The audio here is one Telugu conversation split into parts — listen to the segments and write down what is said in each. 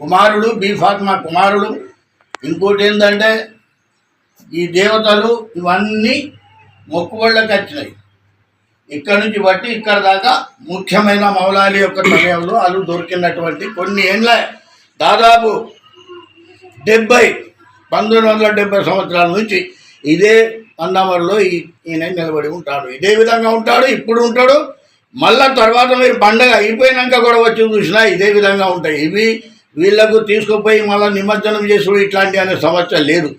కుమారుడు బి ఫాతిమా కుమారుడు. ఇంకోటి ఏంటంటే ఈ దేవతలు ఇవన్నీ మొక్కుబళ్ళకి వచ్చినాయి. ఇక్కడ నుంచి బట్టి ఇక్కడ దాకా ముఖ్యమైన మౌలాలి యొక్క సమయంలో అల్లు దొరికినటువంటి కొన్ని ఏండ్ల దాదాపు డెబ్బై పంతొమ్మిది వందల డెబ్బై సంవత్సరాల నుంచి ఇదే అన్నవరంలో ఈ- ఈయన నిలబడి ఉంటాడు. ఇదే విధంగా ఉంటాడు ఇప్పుడు ఉంటాడు. మళ్ళా తర్వాత మీరు పండగ అయిపోయినాక కూడా వచ్చి చూసినా ఇదే విధంగా ఉంటాయి. ఇవి వీళ్ళకు తీసుకుపోయి మళ్ళీ నిమజ్జనం చేసుడు ఇట్లాంటి అనే సమస్య లేదు.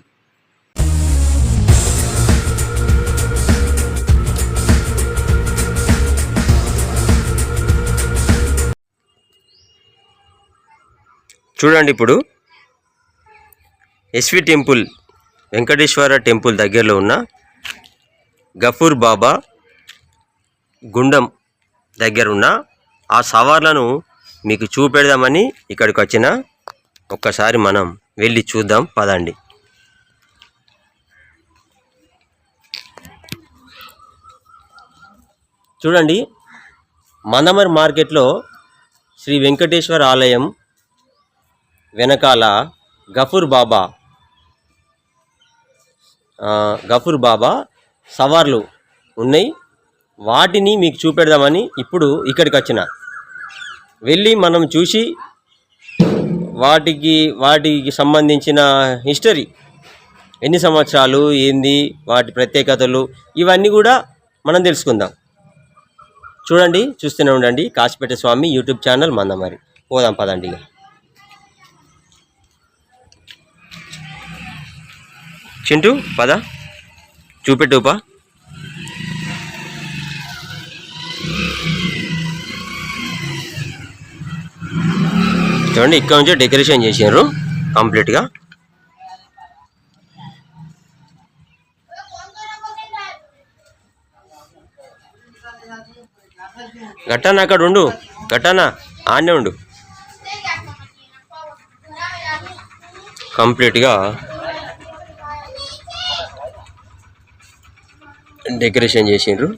చూడండి ఇప్పుడు. ఎస్వి టెంపుల్ వెంకటేశ్వర టెంపుల్ దగ్గరలో ఉన్న గఫూర్ బాబా గుండం దగ్గర ఉన్న ఆ సవార్లను మీకు చూపెడదామని ఇక్కడికి వచ్చిన ఒక్కసారి మనం వెళ్ళి చూద్దాం పదండి. చూడండి మందమర్ మార్కెట్లో శ్రీ వెంకటేశ్వర ఆలయం వెనకాల గఫూర్ బాబా గఫూర్ బాబా సవార్లు ఉన్నాయి. వాటిని మీకు చూపెడదామని ఇప్పుడు ఇక్కడికి వచ్చిన వెళ్ళి మనం చూసి వాటికి వాటికి సంబంధించిన హిస్టరీ. ఎన్ని సంవత్సరాలు ఏంది వాటి ప్రత్యేకతలు ఇవన్నీ కూడా మనం తెలుసుకుందాం. చూడండి చూస్తూనే ఉండండి. Kasipet Swamy YouTube channel Mandamarri. పోదాం పదండి ఇక. చింటూ పద. చూపెట్టుపా చూడండి ఇక్కడ నుంచి డెకరేషన్ చేసారు కంప్లీట్గా గట్టానా అక్కడ ఉండు గట్టానా? ఆడనే ఉండు. కంప్లీట్గా డెకరేషన్ చేసిండ్రు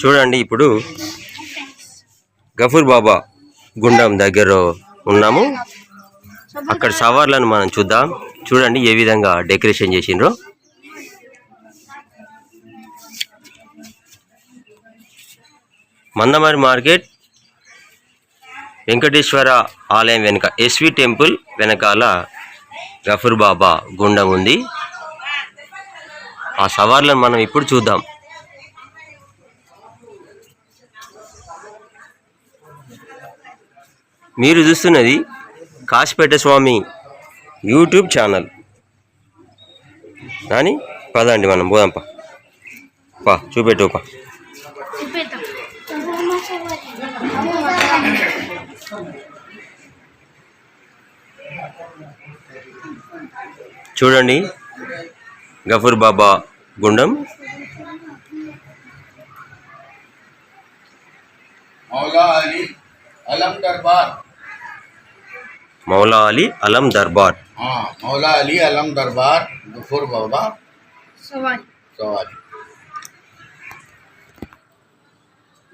చూడండి ఇప్పుడు గఫూర్ బాబా గుండం దగ్గర ఉన్నాము. అక్కడ సవార్లను మనం చూద్దాం. చూడండి ఏ విధంగా డెకరేషన్ చేసిండ్రో. మందమరి మార్కెట్ వెంకటేశ్వర ఆలయం వెనుక ఎస్వి టెంపుల్ వెనకాల గఫూర్ బాబా గుండం ఉంది. ఆ సవార్లను మనం ఇప్పుడు చూద్దాం. మీరు చూస్తున్నది కాసిపేట స్వామి యూట్యూబ్ ఛానల్. కానీ పదండి మనం పోదాం పా. పా చూపెట్టు పా. చూడండి గఫూర్ బాబా గుండం. మౌలా అలీ అలం దర్బార్. మౌలా అలీ అలం దర్బార్. ఆ, మౌలా అలీ అలం దర్బార్ గఫూర్ బాబా. సవాలి.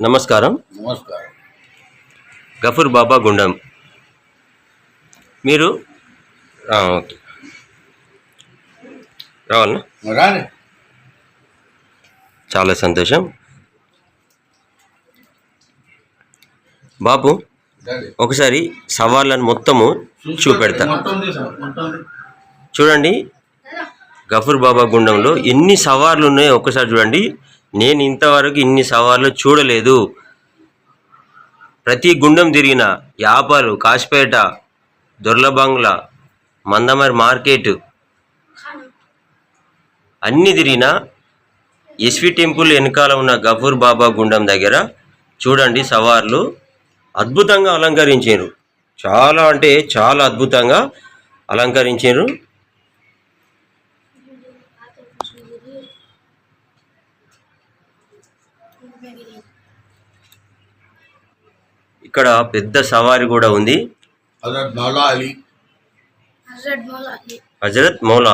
నమస్కారం. నమస్కారం. గఫూర్ బాబా గుండం. మీరు? ఆ, ఓకే. రావాలనా చాలా సంతోషం. బాబు. ఒకసారి సవాళ్ళను మొత్తము చూపెడతా. చూడండి. గఫూర్ బాబా గుండంలో ఎన్ని సవార్లు ఉన్నాయో ఒక్కసారి చూడండి. నేను ఇంతవరకు ఇన్ని సవార్లు చూడలేదు. ప్రతి గుండం తిరిగిన యాపాలు కాసిపేట దొర్లబంగ్లా మందమరి మార్కెట్ అన్ని తిరిగినా ఎస్వి టెంపుల్ వెనకాల ఉన్న గఫూర్ బాబా గుండం దగ్గర చూడండి సవార్లు అద్భుతంగా అలంకరించారు. చాలా అంటే చాలా అద్భుతంగా అలంకరించారు. ఇక్కడ పెద్ద సవారి కూడా ఉంది. హజరత్ మౌలా అలీ. హజరత్ మౌలా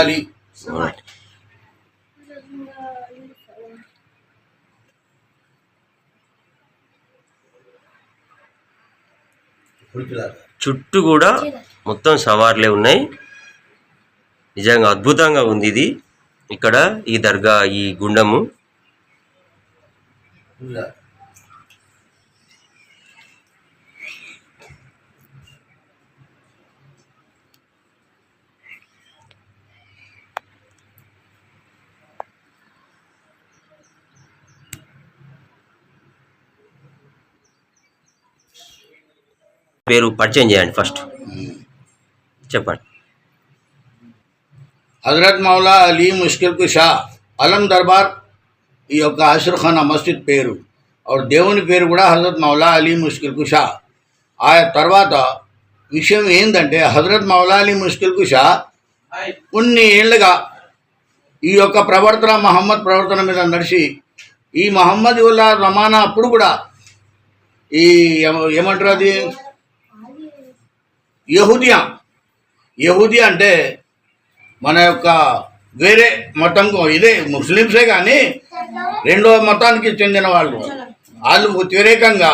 అలీ. చుట్టూ కూడా మొత్తం సవార్లే ఉన్నాయి. నిజంగా అద్భుతంగా ఉంది ఇది. ఇక్కడ ఈ దర్గా ఈ గుండము. పేరు పరిచయం చేయండి ఫస్ట్. చెప్పండి. హజరత్ మౌలా అలీ ముష్కిల్ కుషా అలం దర్బార్ ఈ యొక్క ఆషుర్ఖానా మస్జిద్ పేరు. और దేవుని పేరు కూడా హజరత్ మౌలా అలీ ముష్కిల్ కుషా. ఆ తర్వాత విషయం ఏంటంటే హజరత్ మౌలా అలీ ముష్కిల్ కుషా కొన్ని ఏళ్ళుగా ఈ యొక్క ప్రవర్తన మహమ్మద్ ప్రవర్తన మీద నడిచి ఈ మహమ్మద్ ఉల్లా రమానా అప్పుడు కూడా ఈ ఏమంటారు అది? యహుదియా. యహూది అంటే మన యొక్క వేరే మతం ఇదే ముస్లిమ్సే కానీ రెండో మతానికి చెందిన వాళ్ళు. వాళ్ళు వ్యతిరేకంగా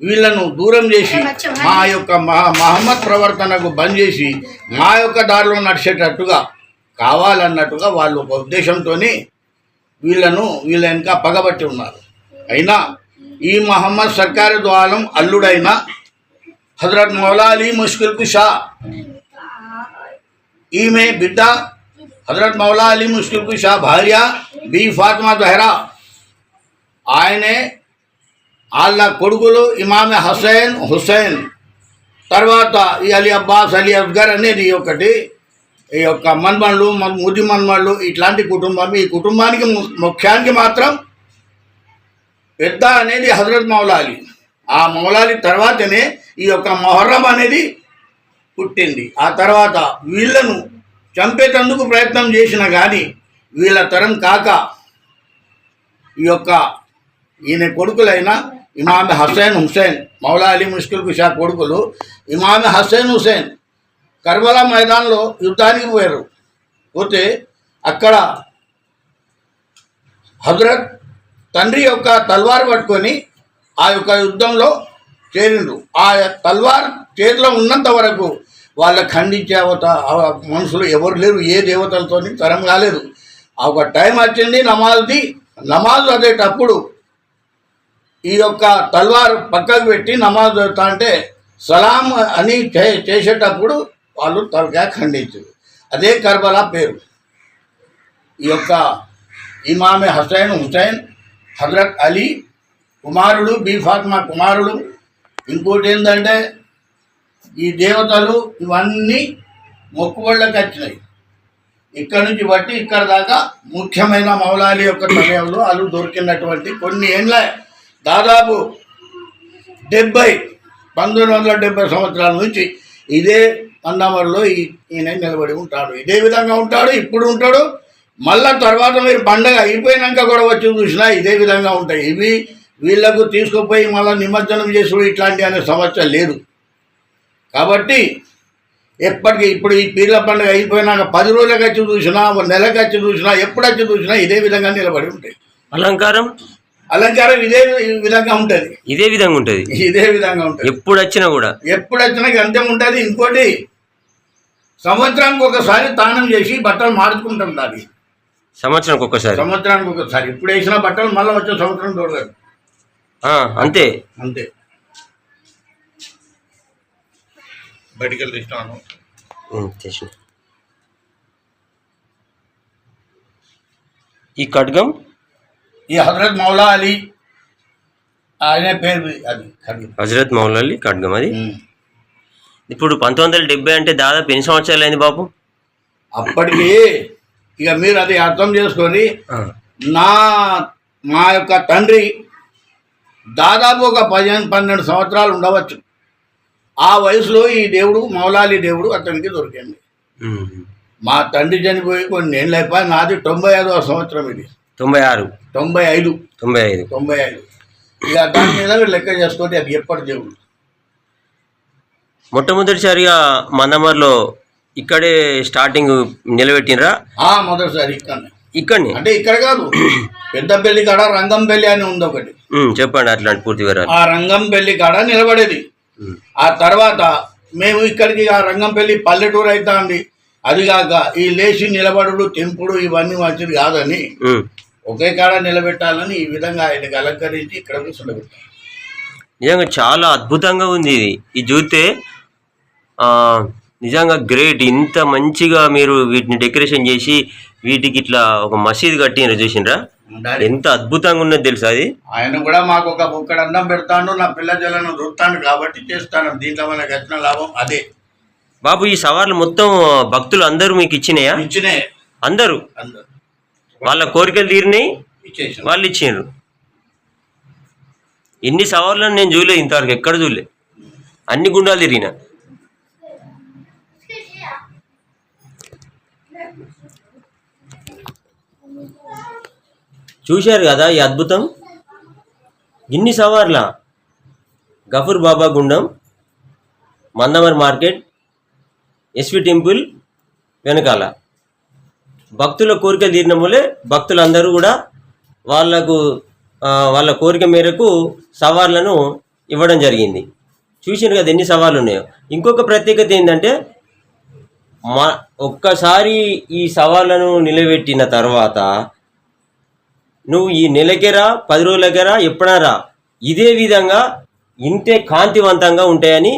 వీళ్ళను దూరం చేసి మా యొక్క మహా మహమ్మద్ ప్రవర్తనకు బంద్ చేసి మా యొక్క దారిలో నడిచేటట్టుగా కావాలన్నట్టుగా వాళ్ళు ఒక ఉద్దేశంతో వీళ్ళను వీళ్ళ వెనక పగబట్టి ఉన్నారు. అయినా ఈ మహమ్మద్ సర్కారు ద్వారం అల్లుడైన హజరత్ మౌలా అలీ ముష్కిల్ షా ఈమె బిడ్డ హజరత్ మౌలా అలీ ముష్కిల్ షా భార్య బి ఫాతిమా జహరా ఆయనే వాళ్ళ కొడుకులు ఇమామె హసైన్ హుసైన్ తర్వాత ఈ అలీ అబ్బాస్ అలీ అస్గర్ అనేది ఒకటి ఈ యొక్క మన్మళ్ళు ముది మన్మళ్ళు ఇట్లాంటి కుటుంబం ఈ కుటుంబానికి ము- ముఖ్యానికి మాత్రం పెద్ద అనేది హజరత్ మౌలాలి ఆ మౌలాలి తర్వాతనే ఈ యొక్క మొహర్రం అనేది పుట్టింది. ఆ తర్వాత వీళ్ళను చంపేటందుకు ప్రయత్నం చేసిన కానీ వీళ్ళ తరం కాక ఈ యొక్క ఈయన కొడుకులైన ఇమామ్ హసైన్ హుసేన్ మౌలా అలీ ముష్కిల్ కుషా కొడుకులు ఇమామ్ హసైన్ హుసేన్ కర్బలా మైదాన్లో యుద్ధానికి పోయారు. పోతే అక్కడ హజరత్ తండ్రి యొక్క తల్వారు పట్టుకొని ఆ యొక్క యుద్ధంలో చేరిండ్రు. ఆ తల్వార్ చేతిలో ఉన్నంత వరకు వాళ్ళ ఖండించే అవత మనుషులు ఎవరు లేరు ఏ దేవతలతో తరం కాలేదు. ఆ ఒక టైం వచ్చింది నమాజ్ది. నమాజ్ చదివేటప్పుడు ఈ యొక్క తల్వార్ పక్కకు పెట్టి నమాజ్ చదువుతా అంటే సలాం అని చే చేసేటప్పుడు వాళ్ళు తలకాయ ఖండించారు. అదే కర్బలా పేరు. ఈ యొక్క ఇమామే హుసైన్ హుసైన్ హజరత్ అలీ కుమారుడు బీ ఫాతిమా కుమారుడు. ఇంకోటి ఏంటంటే ఈ దేవతలు ఇవన్నీ మొక్కుబళ్ళకి వచ్చినాయి. ఇక్కడ నుంచి బట్టి ఇక్కడ దాకా ముఖ్యమైన మౌలాలి యొక్క సమయంలో అలు దొరికినటువంటి కొన్ని ఏండ్ల దాదాపు డెబ్బై పంతొమ్మిది వందల డెబ్బై సంవత్సరాల నుంచి ఇదే పందామర్లో ఈ ఈయన నిలబడి ఉంటాడు. ఇదే విధంగా ఉంటాడు ఇప్పుడు ఉంటాడు. మళ్ళా తర్వాత మీరు పండగ అయిపోయినాక కూడా వచ్చి చూసినా ఇదే విధంగా ఉంటాయి. ఇవి వీళ్ళకు తీసుకుపోయి మళ్ళీ నిమజ్జనం చేసుడు ఇట్లాంటి అనే సమస్య లేదు. కాబట్టి ఎప్పటికీ ఇప్పుడు ఈ పీర్ల పండుగ అయిపోయినాక పది రోజులకు వచ్చి చూసినా ఒక నెలకు వచ్చి చూసినా ఎప్పుడు వచ్చి చూసినా ఇదే విధంగా నిలబడి ఉంటాయి. అలంకారం? అలంకారం ఇదే విధంగా ఉంటుంది. ఇదే విధంగా ఉంటుంది. ఇదే విధంగా ఉంటుంది. ఎప్పుడు వచ్చినా కూడా. ఎప్పుడు వచ్చినా అంతే ఉంటుంది. ఇంకోటి సంవత్సరానికి ఒకసారి తానం చేసి బట్టలు మార్చుకుంటాం దాన్ని. సంవత్సరానికి ఒక్కసారి సంవత్సరానికి ఒకసారి. ఇప్పుడు వేసిన బట్టలు మళ్ళీ వచ్చే సంవత్సరం చూడలేదు. అంతే. అంతే. బయటికి వెళ్ళి ఈ ఖడ్గం? ఈ హజరత్ మౌలా అలీ ఆయన పేరు అది ఖడ్గం. హజరత్ మౌలలి ఖడ్గం అది. ఇప్పుడు పంతొమ్మిది వందల డెబ్బై అంటే దాదాపు ఎన్ని సంవత్సరాలు అయింది బాబు అప్పటికి ఇక మీరు అది అర్థం చేసుకొని నా మా యొక్క తండ్రి దాదాపు ఒక పదిహేను పన్నెండు సంవత్సరాలు ఉండవచ్చు. ఆ వయసులో ఈ దేవుడు మౌలాలి దేవుడు అతనికి దొరికింది. మా తండ్రి చనిపోయి కొన్ని ఏళ్ళు అయిపోయి నాది తొంభై ఐదవ సంవత్సరం ఇది. తొంభై ఆరు తొంభై ఐదు తొంభై ఐదు తొంభై ఐదు ఇక దాని మీద లెక్క చేసుకుంటే అది ఎప్పటి దేవుడు? మొట్టమొదటిసారిగా మందమర్లో ఇక్కడే స్టార్టింగ్ నిలబెట్టినరా ఆ మొదటిసారి ఇక్కడ ఇక్కడనే? అంటే ఇక్కడ కాదు. పెద్దపల్లి కాడ రంగంపల్లి అని ఉంది ఒకటి చెప్పండి అట్లాంటి పూర్తి వివరాలు. ఆ రంగంపల్లి కాడ నిలబడేది. ఆ తర్వాత మేము ఇక్కడికి ఆ రంగంపల్లి పల్లెటూరు అవుతుంది అది కాక ఈ లేచి నిలబడుడు తెంపుడు ఇవన్నీ మంచిది కాదని. ఒకే కాడ నిలబెట్టాలని ఈ విధంగా ఆయనకి అలంకరించి ఇక్కడ నిజంగా చాలా అద్భుతంగా ఉంది ఇది. ఇది చూస్తే నిజంగా గ్రేట్. ఇంత మంచిగా మీరు వీటిని డెకరేషన్ చేసి వీటికి ఇట్లా ఒక మసీద్ కట్టిన చూసిండ్రా ఎంత అద్భుతంగా ఉన్నది తెలుసా అది? ఆయన కూడా మాకు ఒక బుక్కడు అన్నం పెడతాడు నా పిల్ల జలను దొరుకుతాడు కాబట్టి చేస్తాను. దీంట్లో మనకు వచ్చిన లాభం అదే. బాబు ఈ సవాళ్ళు మొత్తం భక్తులు అందరూ మీకు ఇచ్చినాయా? ఇచ్చినే. అందరూ? అందరు. వాళ్ళ కోరికలు తీరినాయి? వాళ్ళు ఇచ్చిండ్రు ఎన్ని సవాళ్ళని నేను చూడలేదు ఇంతవరకు ఎక్కడ చూడలే. అన్ని గుండాలు తిరిగిన. చూశారు కదా ఈ అద్భుతం? ఇన్ని సవార్ల? గఫూర్ బాబా గుండం మందమర్ మార్కెట్ ఎస్వి టెంపుల్ వెనకాల. భక్తుల కోరిక తీరిన వల్లే భక్తులందరూ కూడా వాళ్ళకు వాళ్ళ కోరిక మేరకు సవాళ్ళను ఇవ్వడం జరిగింది. చూసారు కదా ఎన్ని సవాళ్ళు ఉన్నాయో ఇంకొక ప్రత్యేకత ఏంటంటే మా ఒక్కసారి ఈ సవాళ్ళను నిలబెట్టిన తర్వాత నువ్వు ఈ నెలకెరా పది రోజులకెరా ఎప్పుడైనా రా. ఇదే విధంగా ఇంతే కాంతివంతంగా ఉంటాయని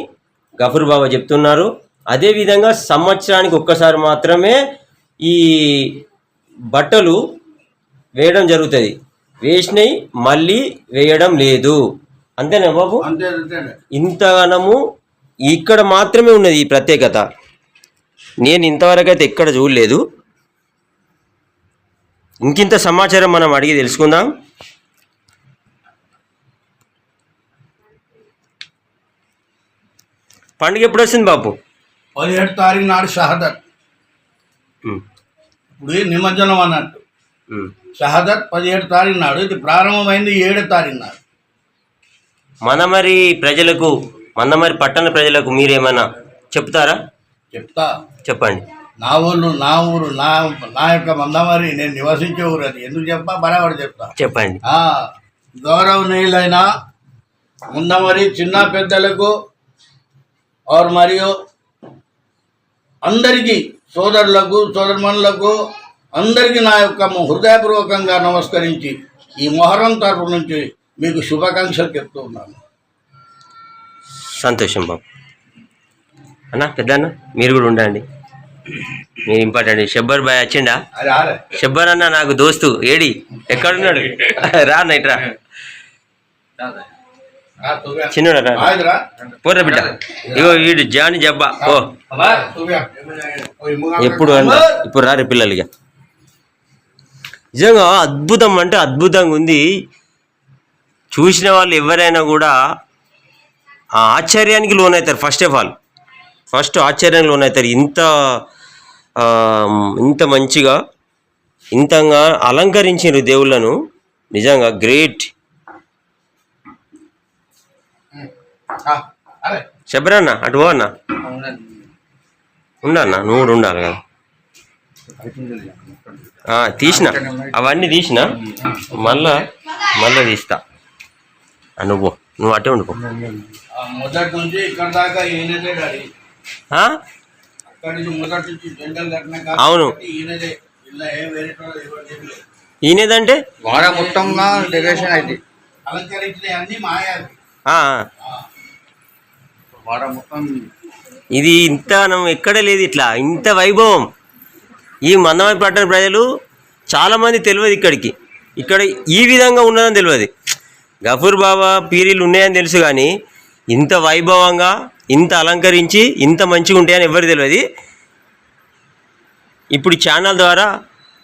గఫూర్ బాబా చెప్తున్నారు. అదేవిధంగా సంవత్సరానికి ఒక్కసారి మాత్రమే ఈ బట్టలు వేయడం జరుగుతుంది. వేసినవి మళ్ళీ వేయడం లేదు. అంతేనా బాబు? ఇంతగానము ఇక్కడ మాత్రమే ఉన్నది ఈ ప్రత్యేకత. నేను ఇంతవరకు అయితే ఎక్కడ చూడలేదు. ఇంకింత సమాచారం మనం అడిగి తెలుసుకుందాం. పండుగ ఎప్పుడు వస్తుంది బాపు? పదిహేడు తారీఖు నాడు షహదత్. ఇప్పుడు నిమజ్జనం అన్నట్టు. షహదత్ పదిహేడు తారీఖు నాడు ఇది ప్రారంభమైంది ఏడో తారీఖు నాడు. మనమరి ప్రజలకు మనమరి పట్టణ ప్రజలకు మీరేమైనా చెప్తారా? చెప్తా. చెప్పండి. నా ఊళ్ళు నా ఊరు నా నా యొక్క మందమరి నేను నివసించే ఊరు అది. ఎందుకు చెప్పా? బరాబర్ చెప్తా చెప్పండి. గౌరవనీయులైన ముందమరి చిన్న పెద్దలకు ఆర్ మరియు అందరికీ సోదరులకు సోదరుమణులకు అందరికీ నా యొక్క హృదయపూర్వకంగా నమస్కరించి ఈ మొహరం తరపు నుంచి మీకు శుభాకాంక్షలు చెప్తూ ఉన్నాను. సంతోషం బాబు. అన్న పెద్ద మీరు కూడా ఉండండి. మీరు ఇంపార్టెంట్ షబ్బర్ బాయ్ వచ్చిండా? షబ్బర్ అన్న నాకు దోస్తు ఏడి? ఎక్కడున్నాడు? రా నైట్ రా. చిన్నోడా రా? బిడ్డ. ఇగో వీడు జాని జబ్బా ఓ ఎప్పుడు అంట ఇప్పుడు రారు పిల్లలు ఇక నిజంగా అద్భుతం అంటే అద్భుతంగా ఉంది. చూసిన వాళ్ళు ఎవరైనా కూడా ఆ ఆశ్చర్యానికి లోనవుతారు ఫస్ట్ ఆఫ్ ఆల్ ఫస్ట్ ఆశ్చర్యానికి లోనవుతారు ఇంత ఇంత మంచిగా ఇంతగా అలంకరించారు దేవుళ్ళను. నిజంగా గ్రేట్. చెప్పరన్నా అటు అన్న. ఉండన్నా నువ్వు కూడా ఉండాలి కదా. తీసిన. అవన్నీ తీసిన. మళ్ళా మళ్ళా తీస్తా. నువ్వు. నువ్వు అటే ఉండిపో అవును. ఈయనేదంటే? మొత్తంగా డెకరేషన్ అయింది. ఇది ఇంత మనం ఎక్కడ లేదు ఇట్లా. ఇంత వైభవం. ఈ మందమరి పట్టణ ప్రజలు చాలామంది తెలియదు ఇక్కడికి. ఇక్కడ ఈ విధంగా ఉన్నదని తెలియదు. గఫూర్ బాబా పీరీలు ఉన్నాయని తెలుసు కానీ ఇంత వైభవంగా ఇంత అలంకరించి ఇంత మంచిగా ఉంటాయని ఎవరు తెలియదు. ఇప్పుడు ఛానల్ ద్వారా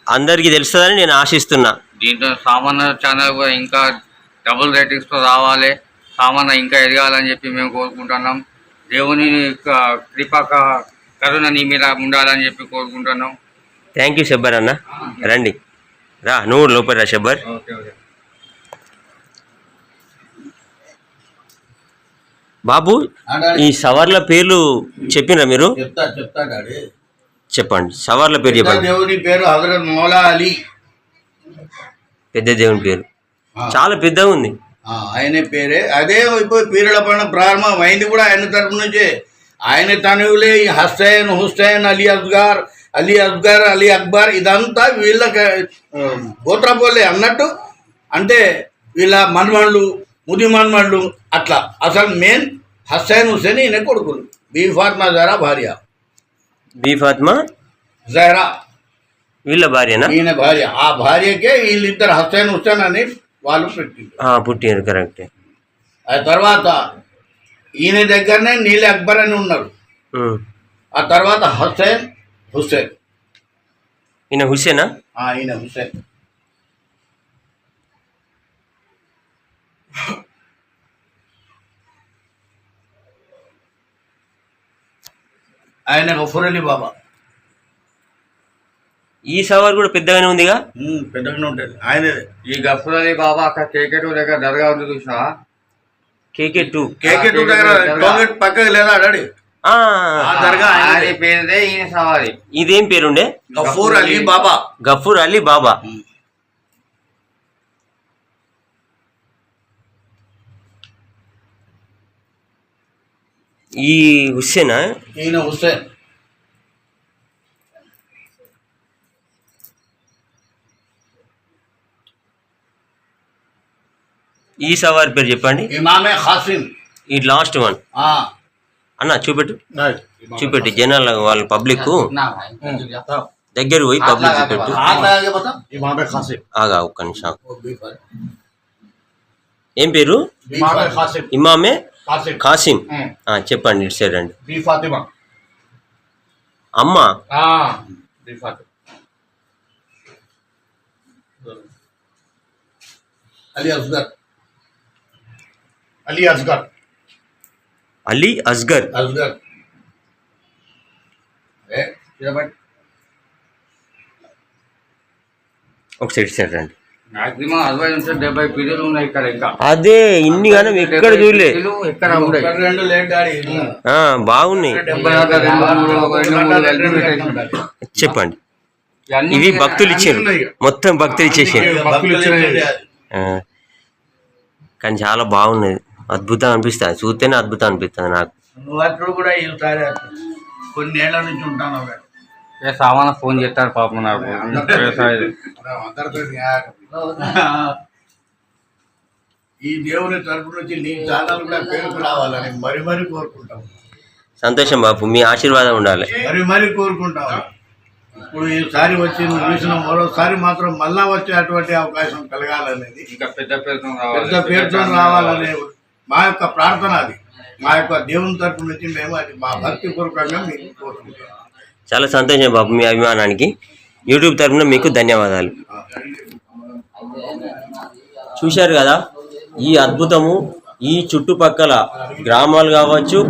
అందరికీ తెలుస్తుందని నేను ఆశిస్తున్నా. దీంట్లో సామాన్య ఛానల్ కూడా ఇంకా డబుల్ రేటింగ్స్తో రావాలి. సామాన్య ఇంకా ఎదగాలని చెప్పి మేము కోరుకుంటున్నాం. దేవుని యొక్క కృప క- కరుణ నీ మీద ఉండాలని చెప్పి కోరుకుంటున్నాం. థ్యాంక్ యూ అన్న. రండి. రా నువ్వు లోపల రా షబ్బర్ ఓకే ఓకే. బాబు ఈ సవర్ల పేర్లు చెప్పినరా మీరు? చెప్తా చెప్తా డాడీ. చెప్పండి సవర్ల పేరు పెద్ద చెప్పండి. దేవుని పేరు హజరత్ మౌలా అలీ పెద్ద దేవుని పేరు. చాలా పెద్దగా ఉంది. ఆయనే పేరే. అదే ఇప్పుడు పీరుల పండుగ ప్రారంభం అయింది కూడా ఆయన తరపు నుంచే. ఆయన తనువులే ఈ హస్సైన్ హుస్సైన్ అలీ అస్గార్ అలీ అస్గర్ అలీ అక్బర్ ఇదంతా వీళ్ళకి ఆ, గోత్రపోలే అన్నట్టు. అంటే వీళ్ళ మన్మళ్ళు ముది మన్మళ్ళు అట్లా. అసలు మెయిన్ హస్సైన్ హుస్సేన్ ఈయన కొడుకులు. బీ ఫాత్మా జహరా భార్య. బీ ఫాత్మా? జహరా వీళ్ళ భార్యనా? ఈయన భార్య. ఆ భార్యకే వీళ్ళిద్దరు హస్సైన్ హుస్సేన్ అని వాళ్ళు పెట్టింది ఆ, పుట్టినారు కరెక్టే. ఆ తర్వాత ఈయన దగ్గరనే నీలి అక్బర్ అని ఉన్నాడు ఉమ్. ఆ తర్వాత హుస్సేన్ హుస్సేన్. ఈయన హుసేనా ఆ, ఈయన హుస్సేన్. ఆయన గఫూర్ అలీ బాబా ఈ సవర్ కూడా పెద్దగానే ఉందిగా పెద్దగానే ఉంటుంది ఆయనదే ఈ గఫూర్ అలీ బాబా అక్కడ కేకెట్ దగ్గర దర్గా ఉంది చూసా కేకే టూ కేకే టూ దగ్గర టోగెట్ పక్కకి లేదా డాడీ ఆ, ఆ దర్గా అది ఆయనదే. పేరుదే ఈయన సవారి ఇదేం పేరుండే గఫూర్ అలీ బాబా గఫూర్ అలీ బాబా ఈ హుస్సేనా? ఈయన హుస్సేన్. ఈ సవారి పేరు చెప్పండి. ఇమామే ఈ లాస్ట్ వన్. అన్న చూపెట్టు. చూపెట్టు జనరల్ వాళ్ళ పబ్లిక్ దగ్గర పోయి పబ్లిక్ చూపెట్టు. ఆగా ఒక్క నిమిషం. ఏం పేరు? ఇమామే కాసిం కాసిం ఆ, చెప్పండి ఇటు సైడ్ రండి బి ఫాతిమా అమ్మ ఆ, బి ఫాతిమా అలీ అస్గర్ అలీ అస్గర్ అలీ అస్గర్ అస్గర్ ఏ ఇలా బట్ ఒకసారి ఇటు సైడ్ రండి మాక్సిమం అరవై నుంచి డెబ్బై పీరియడ్లు ఉన్నాయి ఇక్కడ ఇంకా. అదే ఇన్ని గానం ఎక్కడ చూడలే. ఎక్కడ ఉన్నాయి బాగున్నాయి. చెప్పండి. ఇవి భక్తులు ఇచ్చారు. మొత్తం భక్తులు ఇచ్చేసారు. భక్తులు ఇచ్చినవి. ఆ, కానీ చాలా బాగున్నది అద్భుతం అనిపిస్తుంది చూస్తేనే అద్భుతం అనిపిస్తుంది నాకు. కూడా కొన్ని ఏళ్ళ నుంచి ఉంటాను. ఏ సామాన ఫోన్ చేస్తారు పాపం నాకు. ఈ దేవుని తరపు నుంచి నీ ఛానల్ కూడా పేరుకు రావాలని మరి మరి కోరుకుంటాం. సంతోషం బాపు మీ ఆశీర్వాదం ఉండాలి. మరి మరి కోరుకుంటాం. ఇప్పుడు ఈసారి వచ్చి నువ్వు చూసిన మరోసారి మాత్రం మళ్ళా వచ్చే అటువంటి అవకాశం కలగాలనేది ఇంకా పెద్ద పేరుతో పెద్ద పేరుతో రావాలనే మా యొక్క ప్రార్థన అది. మా యొక్క దేవుని తరపు నుంచి మేము అది మా భక్తి పూర్వకంగా మీకు కోరుకుంటాం. చాలా సంతోషం బాబు మీ అభిమానానికి. యూట్యూబ్ తరఫున మీకు ధన్యవాదాలు. చూశారు కదా ఈ అద్భుతము ఈ చుట్టుపక్కల గ్రామాలు కావచ్చు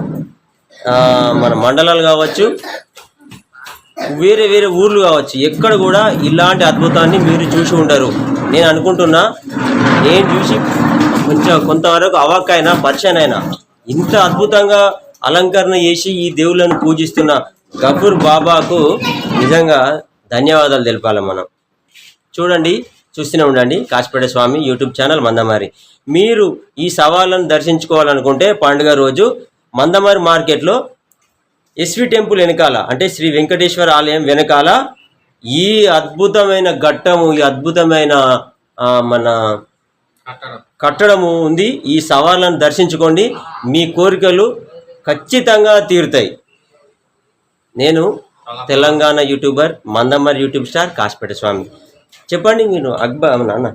మన మండలాలు కావచ్చు వేరే వేరే ఊర్లు కావచ్చు ఎక్కడ కూడా ఇలాంటి అద్భుతాన్ని మీరు చూసి ఉండరు. నేను అనుకుంటున్నా నేను చూసి కొంచెం కొంతవరకు అవాక్కైనా పరిచయం అయినా ఇంత అద్భుతంగా అలంకరణ చేసి ఈ దేవుళ్ళను పూజిస్తున్న గఫూర్ బాబాకు నిజంగా ధన్యవాదాలు తెలపాలి మనం. చూడండి చూస్తూనే ఉండండి. Kasipet Swamy YouTube channel Mandamarri. మీరు ఈ సవాళ్ళను దర్శించుకోవాలనుకుంటే పండుగ రోజు మందమారి మార్కెట్లో ఎస్వి టెంపుల్ వెనకాల అంటే శ్రీ వెంకటేశ్వర ఆలయం వెనకాల ఈ అద్భుతమైన ఘట్టము ఈ అద్భుతమైన మన కట్టడము ఉంది. ఈ సవాళ్ళను దర్శించుకోండి. మీ కోరికలు ఖచ్చితంగా తీరుతాయి. నేను Telangana YouTuber Mandamarri YouTube star Kasipet Swamy. చెప్పండి మీరు అక్బా నాన్న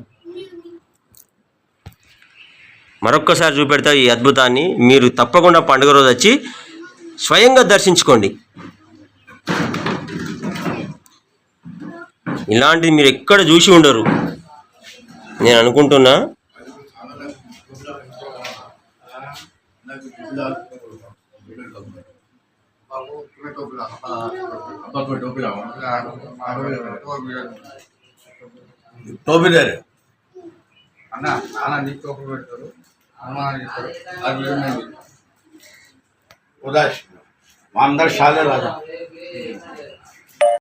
మరొక్కసారి చూపెడతా ఈ అద్భుతాన్ని. మీరు తప్పకుండా పండుగ రోజు వచ్చి స్వయంగా దర్శించుకోండి. ఇలాంటిది మీరు ఎక్కడ చూసి ఉండరు. నేను అనుకుంటున్నా. టోపీదారే అన్న చాలా నీకు ఒక పెడతారు అనుమానం ఇస్తారు అది ఏమైంది